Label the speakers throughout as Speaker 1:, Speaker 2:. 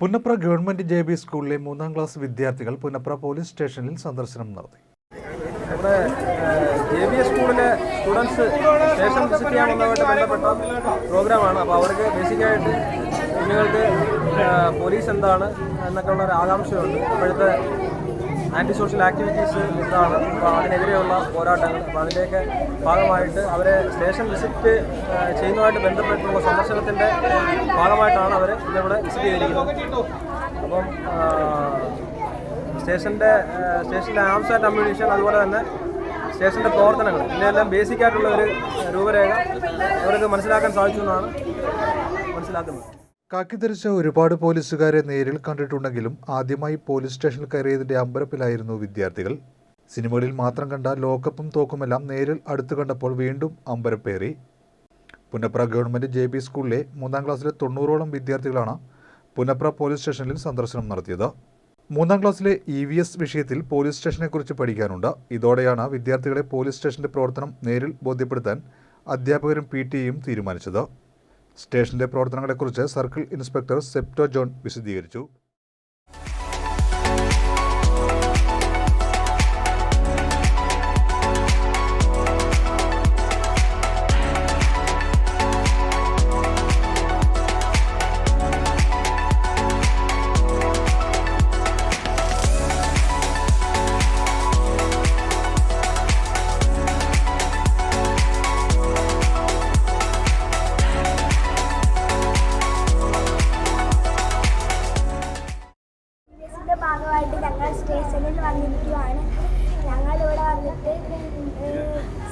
Speaker 1: Punnapra government J B സ്കൂളിലെ മൂന്നാം class വിദ്യാർത്ഥികൾ പുന്നപ്ര പോലീസ് സ്റ്റേഷനിൽ സന്ദർശനം നടത്തി.
Speaker 2: നമ്മുടെ ജെ സ്കൂളിലെ സ്റ്റുഡൻസ് സ്റ്റേഷൻ വിസിറ്റ് ചെയ്യാൻ വന്നതുമായിട്ട് ബന്ധപ്പെട്ട പ്രോഗ്രാമാണ്. അപ്പോൾ അവർക്ക് ബേസിക്കായിട്ട് കുഞ്ഞുങ്ങൾക്ക് പോലീസ് എന്താണ് എന്നൊക്കെ ഉള്ള ഒരു ആകാംക്ഷയുണ്ട്. ഇപ്പോഴത്തെ ആന്റി സോഷ്യൽ ആക്ടിവിറ്റീസ് എന്താണ് അപ്പോൾ അതിനെതിരെയുള്ള പോരാട്ടങ്ങൾ. അപ്പോൾ അതിന്റെയൊക്കെ ഭാഗമായിട്ട് അവരെ സ്റ്റേഷൻ വിസിറ്റ് ചെയ്യുന്നതുമായിട്ട് ബന്ധപ്പെട്ടുള്ള സന്ദർശനത്തിന്റെ ഭാഗമായിട്ടാണ് അവർ ഇന്നിവിടെ വിസിറ്റ് ചെയ്തിരിക്കുന്നത്. അപ്പം സ്റ്റേഷന്റെ സ്റ്റേഷന്റെ ആംസ് ആൻഡ് അമ്മ്യൂണിഷൻ അതുപോലെ തന്നെ സ്റ്റേഷന്റെ പ്രവർത്തനങ്ങൾ. ഇതിനെല്ലാം ബേസിക് ആയിട്ടുള്ള ഒരു രൂപരേഖ. അവർക്ക് മനസ്സിലാക്കാൻ സാധിച്ചു എന്നാണ് മനസ്സിലാക്കുന്നത്.
Speaker 1: കാക്കിധരിച്ച ഒരുപാട് പോലീസുകാരെ നേരിൽ കണ്ടിട്ടുണ്ടെങ്കിലും ആദ്യമായി പോലീസ് സ്റ്റേഷനിൽ കയറിയതിന്റെ അമ്പരപ്പിലായിരുന്നു വിദ്യാർത്ഥികൾ. സിനിമകളിൽ മാത്രം കണ്ട ലോക്കപ്പും തോക്കുമെല്ലാം നേരിൽ അടുത്ത് കണ്ടപ്പോൾ വീണ്ടും അമ്പരപ്പേറി. പുന്നപ്ര ഗവൺമെന്റ് ജെ പി സ്കൂളിലെ മൂന്നാം ക്ലാസ്സിലെ തൊണ്ണൂറോളം വിദ്യാർത്ഥികളാണ് പുന്നപ്ര പോലീസ് സ്റ്റേഷനിൽ സന്ദർശനം നടത്തിയത്. മൂന്നാം ക്ലാസ്സിലെ ഇ വി എസ് വിഷയത്തിൽ പോലീസ് സ്റ്റേഷനെക്കുറിച്ച് പഠിക്കാനുണ്ട്. ഇതോടെയാണ് വിദ്യാർത്ഥികളെ പോലീസ് സ്റ്റേഷന്റെ പ്രവർത്തനം നേരിൽ ബോധ്യപ്പെടുത്താൻ അധ്യാപകരും പി ടിയും തീരുമാനിച്ചത്. സ്റ്റേഷന്റെ പ്രവർത്തനങ്ങളെക്കുറിച്ച് സർക്കിൾ ഇൻസ്പെക്ടർ സെപ്റ്റോ ജോൺ വിശദീകരിച്ചു
Speaker 3: സ്കൂളിൽ വന്നിരിക്കുവാണ്. ഞങ്ങളിവിടെ വന്നിട്ട്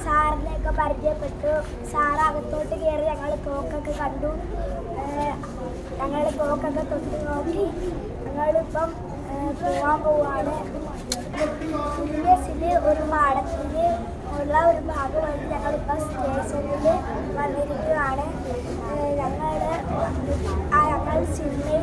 Speaker 3: സാറിനെയൊക്കെ പരിചയപ്പെട്ടു. സാർ അകത്തോട്ട് കയറി ഞങ്ങൾ തോക്കൊക്കെ കണ്ടു. ഞങ്ങൾ തോക്കൊക്കെ തൊട്ട് നോക്കി. ഞങ്ങളിപ്പം പോവാൻ പോവാണ്. സി ഒരു പാഠത്തിന്റെ ഉള്ള ഒരു ഭാഗമായിട്ട് ഞങ്ങളിപ്പോൾ സ്റ്റേഷനിൽ വന്നിരിക്കുകയാണ് ഞങ്ങൾ ആ ഞങ്ങൾ സിനിമ